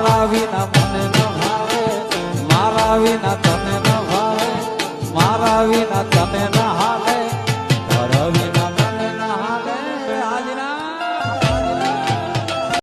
મારા વિના મને ન ભાવે મારા વિના તને ન ભાવે મારા વિના તને ન